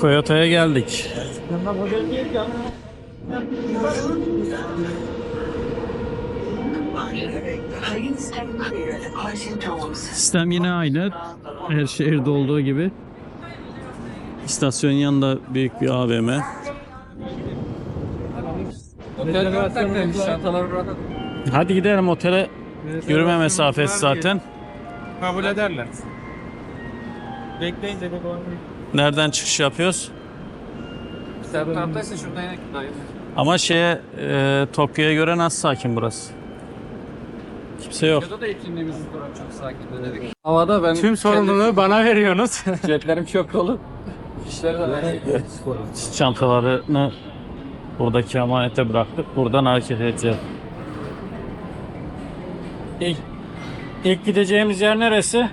Toyota'ya geldik. Sistem yine aynı. Her şehirde olduğu gibi. İstasyonun yanında büyük bir AVM. Hadi gidelim otele. Yürüme mesafesi zaten. Kabul ederler. Bekleyin de bir Nereden çıkış yapıyoruz? Sen tahtaysa şuradan yine Ama şeye e, Tokyo'ya göre nasıl sakin burası? Kimse yok. Burada da etkinliğimiz çok sakin dedik. Havada ben Tüm sorumluluğu bana veriyorsunuz. ceplerim çok dolu. İşleri de Çantalarını buradaki amanete bıraktık. Buradan hareket edeceğiz. İlk, ilk gideceğimiz yer neresi?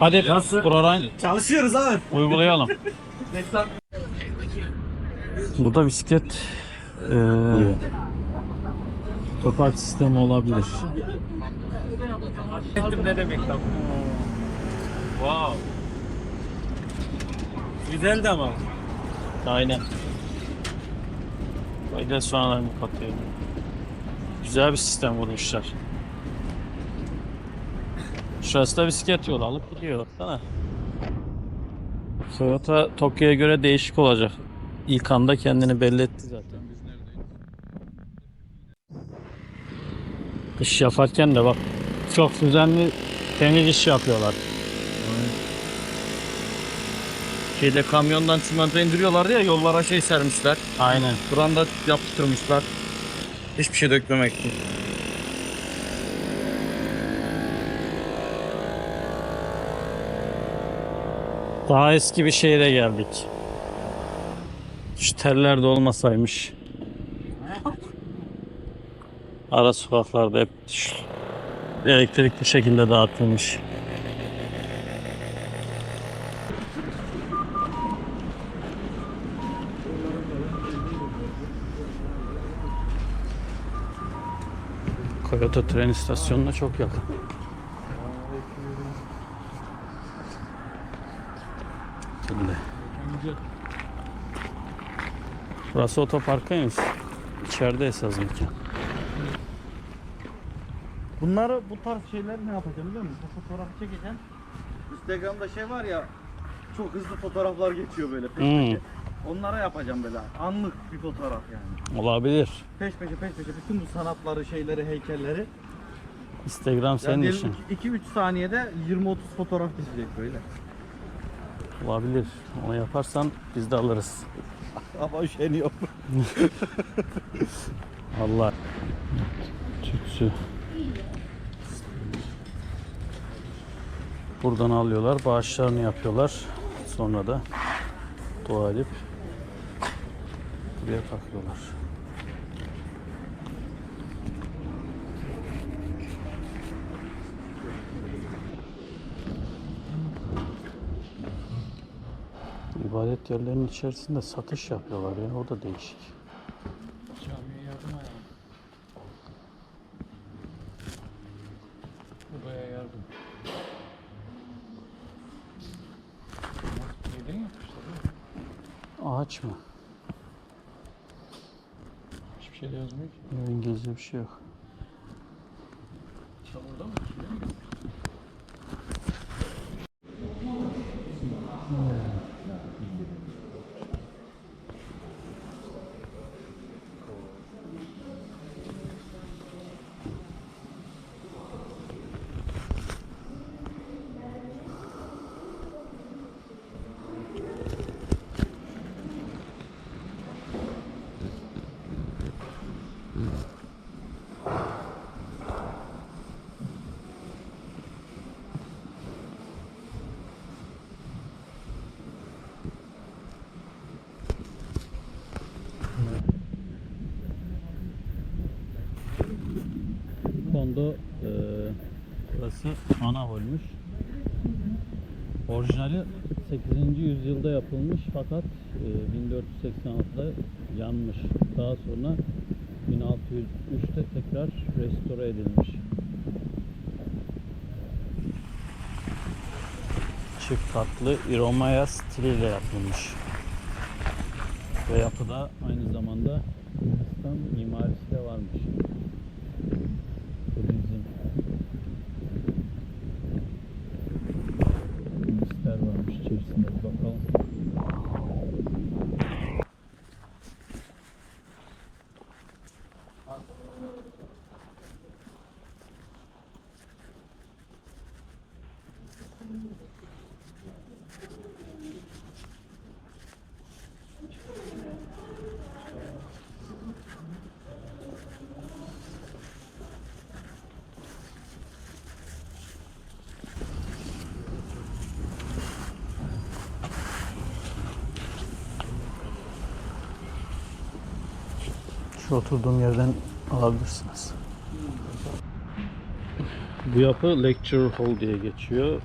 Hadi buradan Çalışıyoruz abi. uygulayalım. Burada bisiklet e, otopark sistemi olabilir. ne demek lan? Wow. Güzeldi ama. Aynen. Böyle sonradan katıyor. Güzel bir sistem kurmuşlar. Şurası da bisiklet yolu alıp gidiyor. Baksana. Toyota Tokyo'ya göre değişik olacak. İlk anda kendini belli etti zaten. İş yaparken de bak çok düzenli temiz iş yapıyorlar. Şeyde kamyondan çimento indiriyorlardı ya yollara şey sermişler. Aynen. Branda yapıştırmışlar. Hiçbir şey dökmemek için. Daha eski bir şehre geldik. Şu teller de olmasaymış. Ara sokaklarda hep şu- elektrik bu şekilde dağıtılmış. Kyoto tren istasyonuna çok yakın. Şimdi. Burası otoparkıymış. İçeride esas mekan. Bunları bu tarz şeyler ne yapacağım biliyor musun? Bu fotoğrafı çekeceğim. Instagram'da şey var ya çok hızlı fotoğraflar geçiyor böyle peş Hmm. peşe. Onlara yapacağım böyle anlık bir fotoğraf yani. Olabilir. Peş peşe peş peşe bütün bu sanatları, şeyleri, heykelleri. Instagram senin Yani işin. 2-3 saniyede 20-30 fotoğraf geçecek böyle. Olabilir. Onu yaparsan biz de alırız. Ama üşeniyor. Allah. Tütsü. Buradan alıyorlar, bağışlarını yapıyorlar. Sonra da dua edip buraya takıyorlar. İbadet yerlerinin içerisinde satış yapıyorlar ya o da değişik. Camiye yardım ayağı. Buraya yardım. Neden yapmışlar? Ağaç mı? Hiçbir şey de yazmıyor ki. İngilizce bir şey yok. Çamurda mı? Kondo e, burası ana holmüş. Orijinali 8. yüzyılda yapılmış fakat e, 1486'da yanmış. Daha sonra 1603'te tekrar restore edilmiş. çift katlı Iromaya stiliyle yapılmış. Ve yapıda aynı zamanda Hindistan mimarisi de varmış. Budizm. Budistler varmış içerisinde. Bir bakalım. Şu oturduğum yerden alabilirsiniz. Bu yapı Lecture Hall diye geçiyor.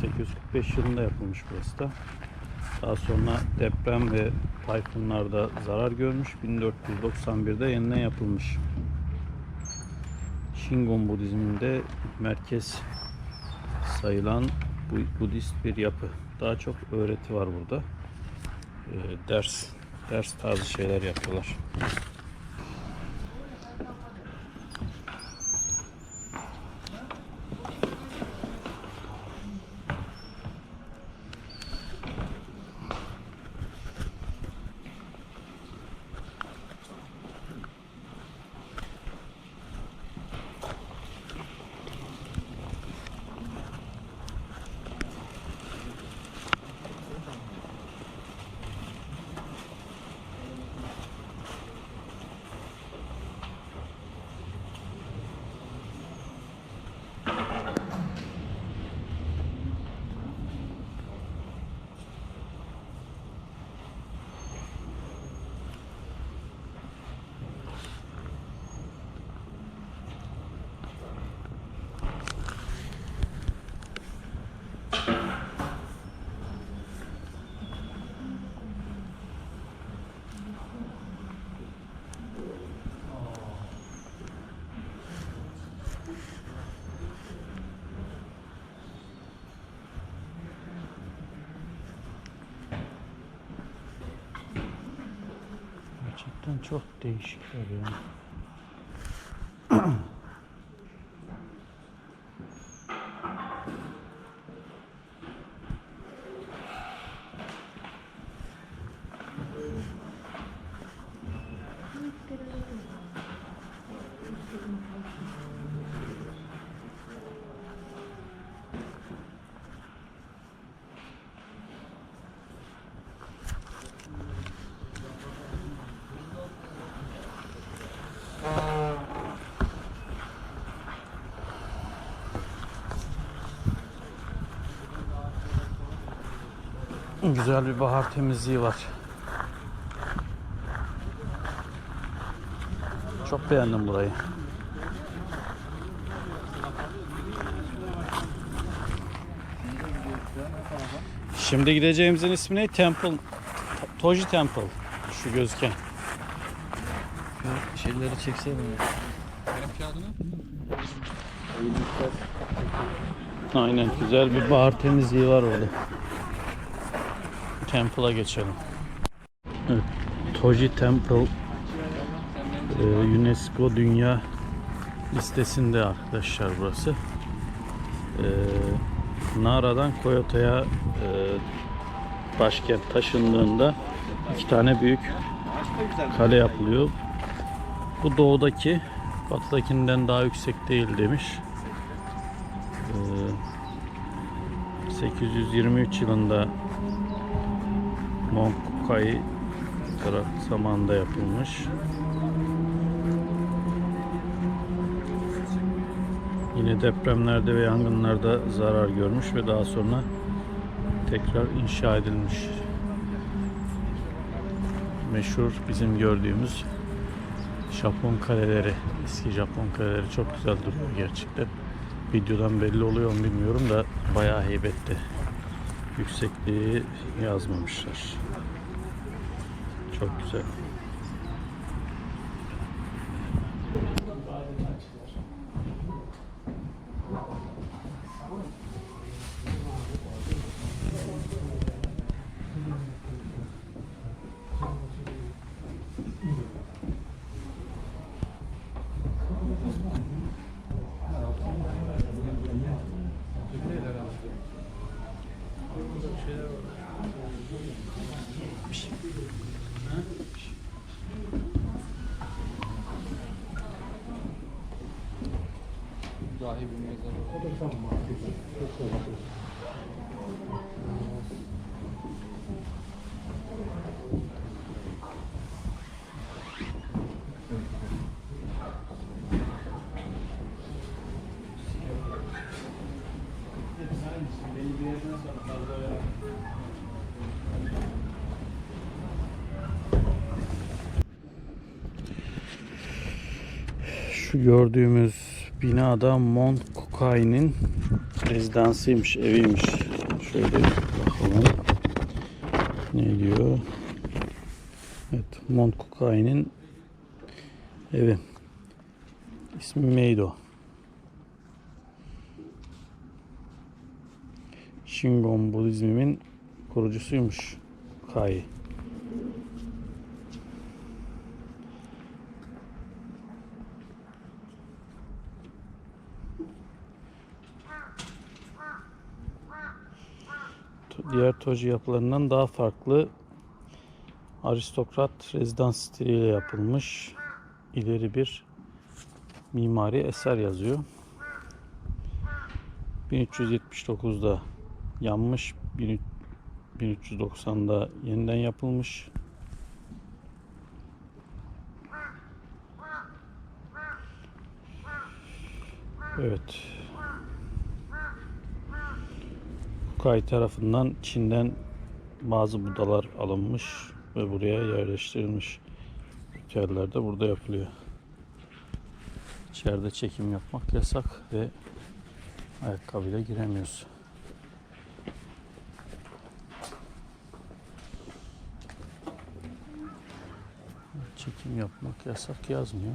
845 yılında yapılmış burası da. Daha sonra deprem ve tayfunlarda zarar görmüş. 1491'de yeniden yapılmış. Shingon Budizminde merkez sayılan bu Budist bir yapı. Daha çok öğreti var burada. Ee, ders ders tarzı şeyler yapıyorlar. Gerçekten çok değişikler ya. Güzel bir bahar temizliği var. Çok beğendim burayı. Şimdi gideceğimizin ismi ne? Temple. To- Toji Temple. Şu gözüken. Şeyleri çeksene. Aynen güzel bir bahar temizliği var orada. Temple'a geçelim. Evet, Toji Temple e, UNESCO Dünya listesinde arkadaşlar burası. E, Nara'dan Kyoto'ya e, başkent taşındığında iki tane büyük kale yapılıyor. Bu doğudaki batıdakinden daha yüksek değil demiş. Ee, 823 yılında Monkai Kara zamanında yapılmış. Yine depremlerde ve yangınlarda zarar görmüş ve daha sonra tekrar inşa edilmiş. Meşhur bizim gördüğümüz Japon kaleleri, eski Japon kaleleri çok güzel duruyor gerçekten. Videodan belli oluyor mu bilmiyorum da bayağı heybetli. Yüksekliği yazmamışlar. Çok güzel. Şu gördüğümüz binada Mont Kukai'nin rezidansıymış, eviymiş. Şöyle bakalım. Ne diyor? Evet, Mont Kukai'nin evi. İsmi Meido. Shingon Budizmi'nin kurucusuymuş Kai. Diğer toji yapılarından daha farklı aristokrat rezidans stiliyle yapılmış ileri bir mimari eser yazıyor. 1379'da yanmış, 13- 1390'da yeniden yapılmış. Evet. Kukai tarafından Çin'den bazı budalar alınmış ve buraya yerleştirilmiş. Ritüeller de burada yapılıyor. İçeride çekim yapmak yasak ve ayakkabıyla giremiyoruz. Çekim yapmak yasak yazmıyor.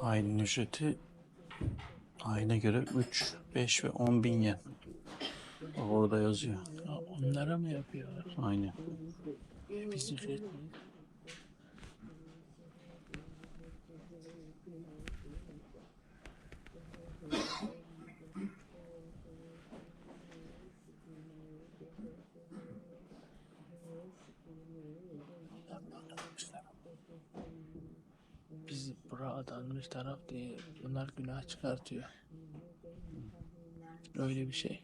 Ayının ücreti ayına göre 3, 5 ve 10 bin yen. Orada yazıyor. Onlara mı yapıyorlar? Aynen. Biz ücret Biz bura adanmış taraf diye bunlar günah çıkartıyor. Öyle bir şey.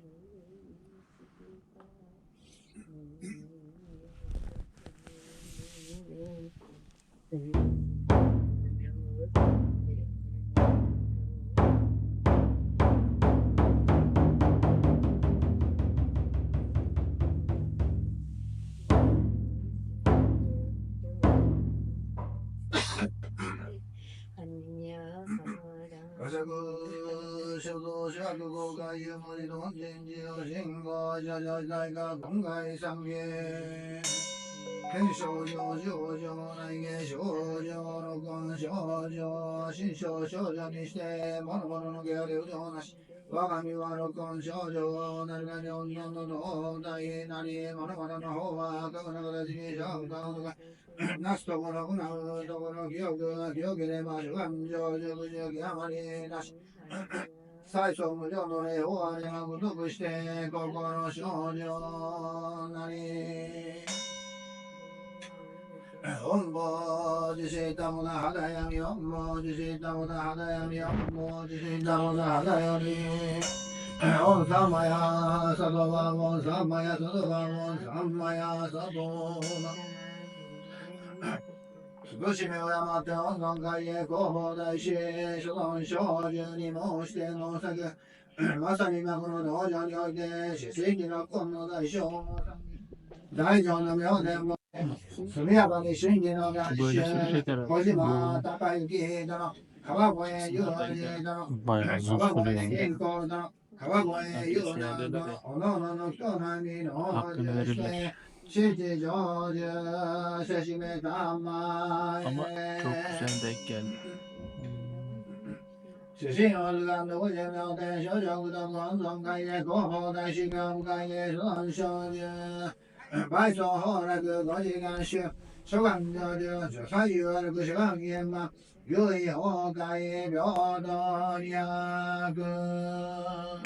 这ャク、シャクシャク、ゴ的カイユ、モリロン、ジンジヨシン、ゴ、天少女少女内芸少女録音少女新少少女にして物物の芸流情なし我が身は録音少女なるが女の脳大なり物物の方は各の形に消化のがなすところなうところ記憶清ければ主眼上上熟極まりなし最初無料の礼をあれがくして心症状なり四方地震たもな花闇四方受信たもな花闇四方受信たもな花よりオンサンマヤサドバモンサンマヤサドバモンサンマヤサドバ福しめを山手温存会へ広報大師諸存小十に申して農作まさに幕の道場において、死水に六根の大将、大乗の妙伝も速やかに瞬時の合衆、小島隆之殿、川越雄二殿、川越健康殿、川越雄南殿、おののの人並みの王女して、七上十、せしめたまえ。主心を図鑑独自の天、諸職と本尊会へ、広報大師業会へ、尊勝中。白说后来个高级干学，手干掉的这三月的个是行业嘛，有以后开业表到两个。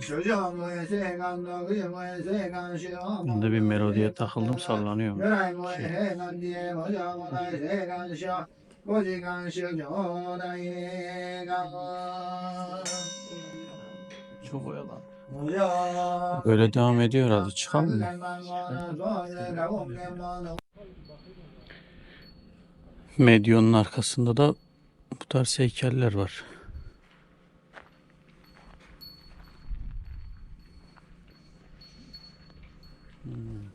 小小我也是干的，我也是干学。 Ben de bir melodiye takıldım sallanıyor. 原来我也干的，我叫我来谁干小，我只干小就来也干。 Çok oyalan. 我要。Böyle devam ediyor herhalde. Çıkalım mı? Medyonun arkasında da bu tarz heykeller var. Hmm.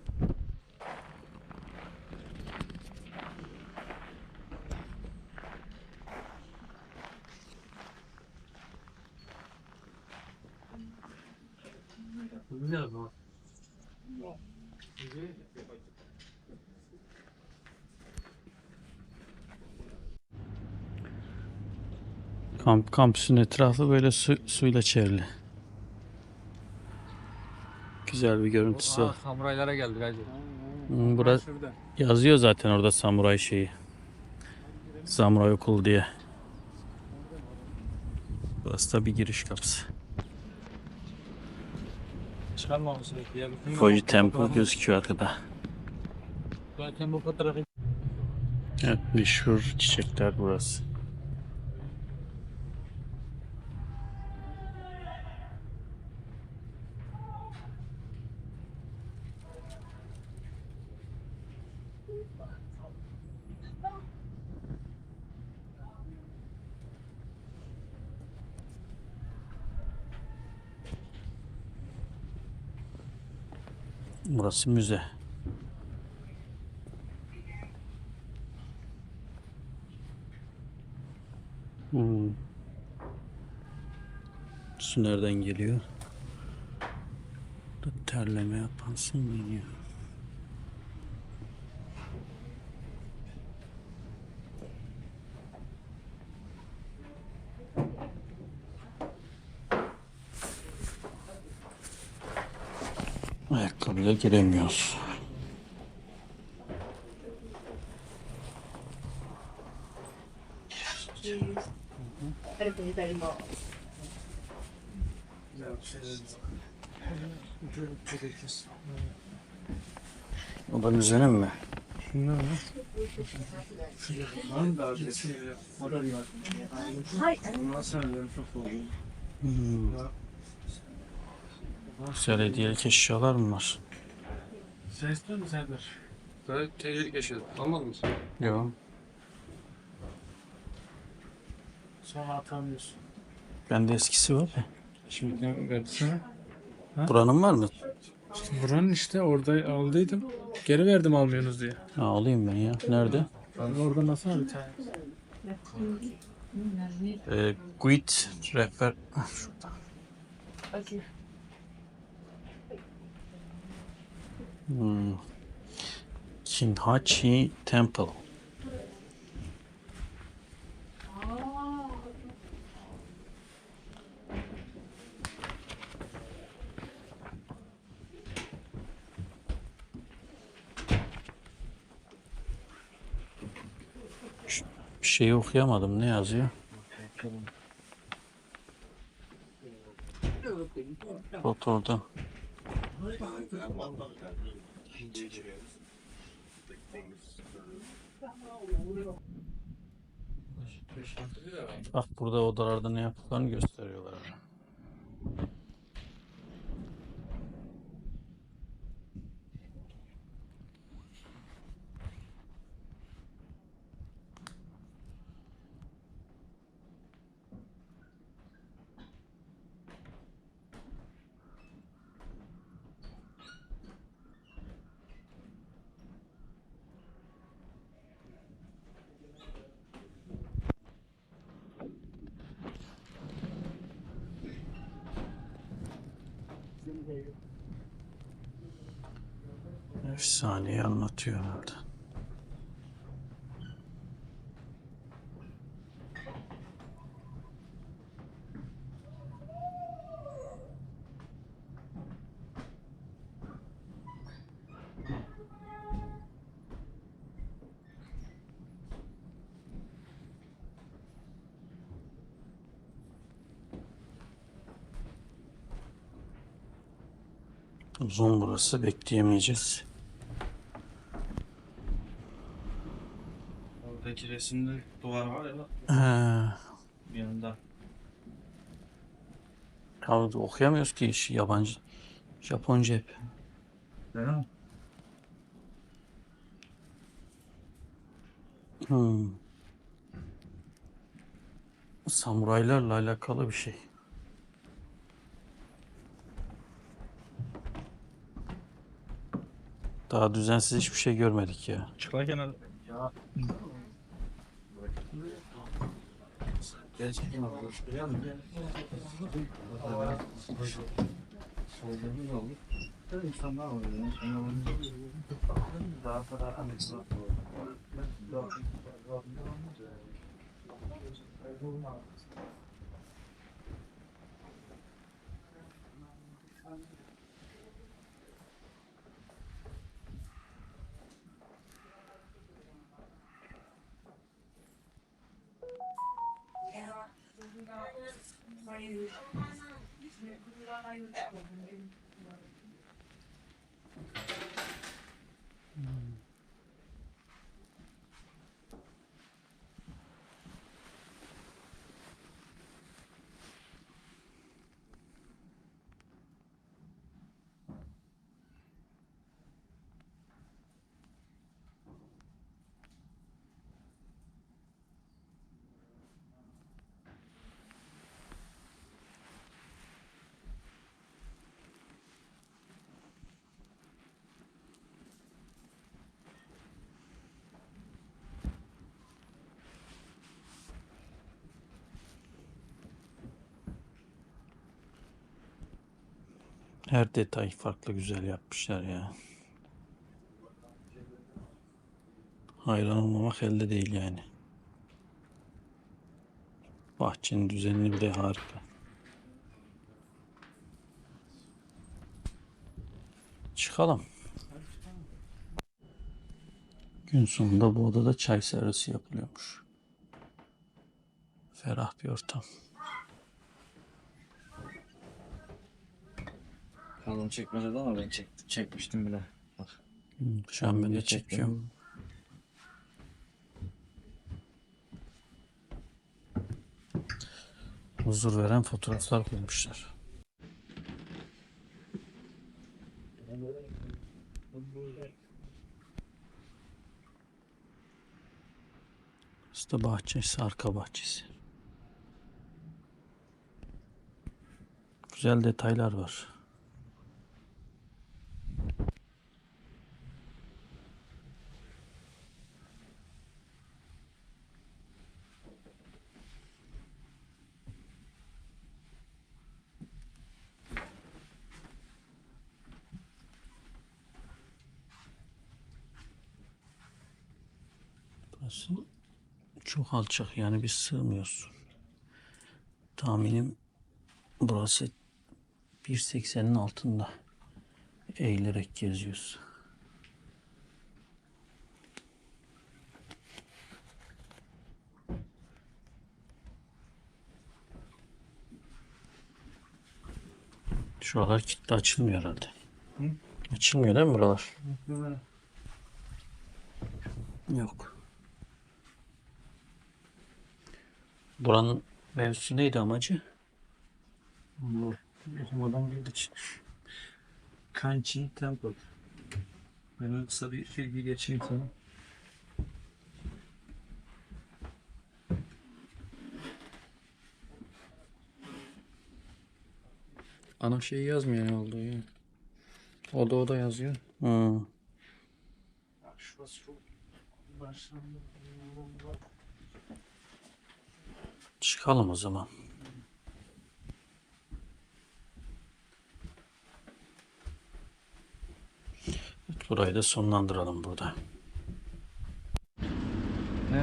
Kamp, kampüsün etrafı böyle su, suyla çevrili. Güzel bir görüntüsü var. Samuraylara geldik hacı. Hmm, Burası Şurada. yazıyor zaten orada samuray şeyi. Samuray okulu diye. Burası da bir giriş kapısı. Çıkarmamışsın ya. Koji Temple gözüküyor arkada. Zaten bu fotoğrafı Evet meşhur çiçekler burası. Burası müze. Hmm. Su nereden geliyor? Terleme yapan su Ayakkabıyla giremiyoruz. O da müzenin mi? Hmm. Güzel eşyalar mı var? Sen istiyor musun Serdar? Ben tehlikeli yaşadım. Almaz mısın? Yok. Sonra atamıyorsun. Bende eskisi var ya. Şimdi ne verdi sana? Buranın var mı? Buranın işte orada aldıydım. Geri verdim almıyorsunuz diye. Ha, alayım ben ya. Nerede? Ben orada nasıl tane? Ee, Guit rehber. Ah, Şurada. Hmm. Kinhachi Temple. Bir şeyi okuyamadım. Ne yazıyor? Foto orada. Bak burada odalarda ne yaptıklarını gösteriyorlar. Anlatıyor herhalde. Uzun burası bekleyemeyeceğiz. Oradaki resimde duvar var ya bak, He. bir yanında. Ya okuyamıyoruz ki işi yabancı. Japonca hep. Değil mi? Hmm. Samuraylarla alakalı bir şey. Daha düzensiz hiçbir şey görmedik ya. Gerçekten olur. Biliyor musun? Sorduğumuz olur. Tabii insanlar oluyor. Daha kadar anıksız. Daha kadar anıksız. Thank you. Her detay farklı güzel yapmışlar ya. Hayran olmamak elde değil yani. Bahçenin düzenini bile harika. Çıkalım. Gün sonunda bu odada çay servisi yapılıyormuş. Ferah bir ortam. Kalın çekmedi ama ben çektim, çekmiştim bile. Bak. Şu an ben de çekiyorum. Huzur veren fotoğraflar koymuşlar. Da bahçesi, arka bahçesi. Güzel detaylar var. Burası çok alçak yani biz sığmıyoruz. Tahminim burası 1.80'in altında eğilerek geziyoruz. Şuralar kilitli açılmıyor herhalde. Açılmıyor değil mi buralar? Yok. Buranın mevzusu neydi amacı? Yaşamadan girdik. Kanchi Temple. Ben kısa bir bilgi geçeyim sana. Ana şey yazmıyor ne olduğu ya. O da o da yazıyor. Hı. Şurası çok Çıkalım o zaman. Burayı da sonlandıralım burada.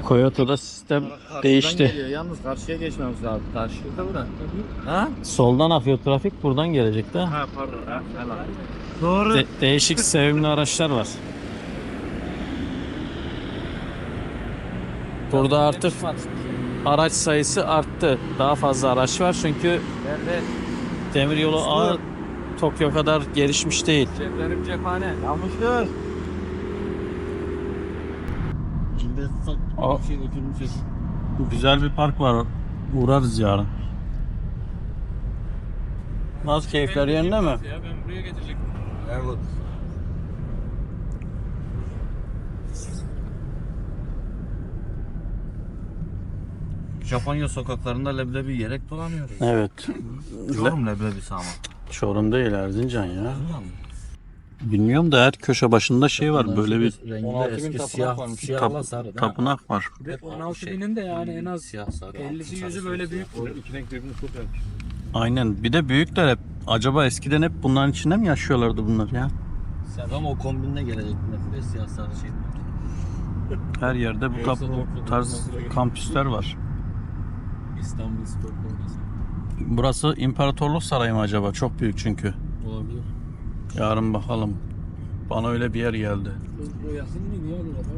Toyota'da sistem değişti. Geliyor. Yalnız karşıya geçmemiz lazım. Karşıya da bırak. Ha? Soldan akıyor trafik buradan gelecek de. Ha pardon. Ha, helal. Doğru. De- değişik sevimli araçlar var. Burada artık araç sayısı arttı. Daha fazla araç var çünkü Nerede? demiryolu ağı Tokyo kadar gelişmiş değil. Ceplerim cephane. Yanmıştır. O- şey götürmüşüz. Güzel bir park var. Uğrarız yarın. Nasıl keyifler yerinde mi? Ya ben buraya getirecektim. Evet. Japonya sokaklarında leblebi yiyerek dolanıyoruz. Evet. Yorum leblebisi ama. Çorum değil Erzincan ya. Bilmiyor musun? Bilmiyorum da her köşe başında şey var. Böyle bir Rengi de 16 bin eski tapınak siyah, varmış. siyahla Tap- sarı. değil mi? tapınak var. 16 binin de yani en az Siyah sarı. 50'si yüzü böyle büyük. İki renk birbirini çok yapmış. Aynen. Bir de büyükler hep. Acaba eskiden hep bunların içinde mi yaşıyorlardı bunlar ya? Sen ama o kombinle gelecek. Nefes siyah sarı şey. Her yerde bu kap- tarz kampüsler var. İstanbul Spor. Burası İmparatorluk Sarayı mı acaba? Çok büyük çünkü. Olabilir. Yarın bakalım. Bana öyle bir yer geldi. Bu yakın mı? Niye olur kadar?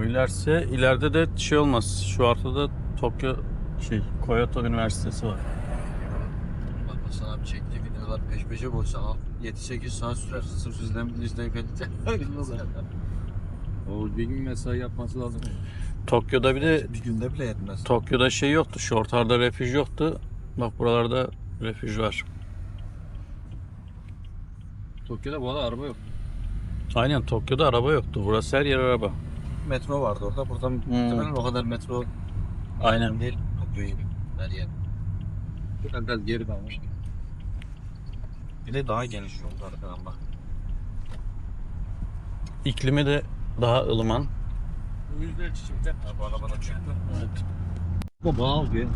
Öylerse ileride de şey olmaz. Şu arkada Tokyo şey Kyoto Üniversitesi var. Bak sana bir çekti videolar peş peşe boysa 7-8 saat sürer. Sırf sizden bir. Nasıl yani? O bir gün mesai yapması lazım. Tokyo'da bir de Bir günde bile yetmez. Tokyo'da şey yoktu. Şortarda refüj yoktu. Bak buralarda refüj var. Tokyo'da bu arada araba yok. Aynen Tokyo'da araba yoktu. Burası her yer araba. Metro vardı orada. Buradan muhtemelen o kadar metro Aynen. değil. Tokyo gibi. Her yer. Biraz biraz geri kalmış. Bir de daha geniş yollar falan bak. İklimi de daha ılıman. Bu yüzden çiçekler. Ha, bu arabada çıktı. Evet. Bu bağlı bir.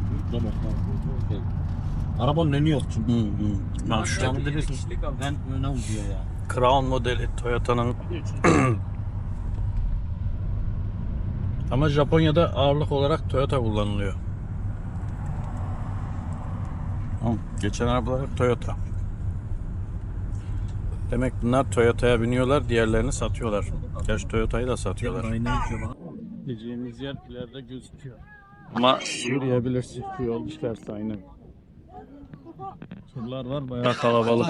Arabanın önü yok çünkü. Hı hı. Bak şu bilirsin. Ben öne uzuyor ya. Crown modeli Toyota'nın ama Japonya'da ağırlık olarak Toyota kullanılıyor. Tamam, Geçen arabalar hep Toyota. Demek bunlar Toyota'ya biniyorlar, diğerlerini satıyorlar. Gerçi Toyota'yı da satıyorlar. Gideceğimiz yer ileride gözüküyor. Ama yürüyebilirsin. Şu yol işlerse aynen. Turlar var bayağı kalabalık.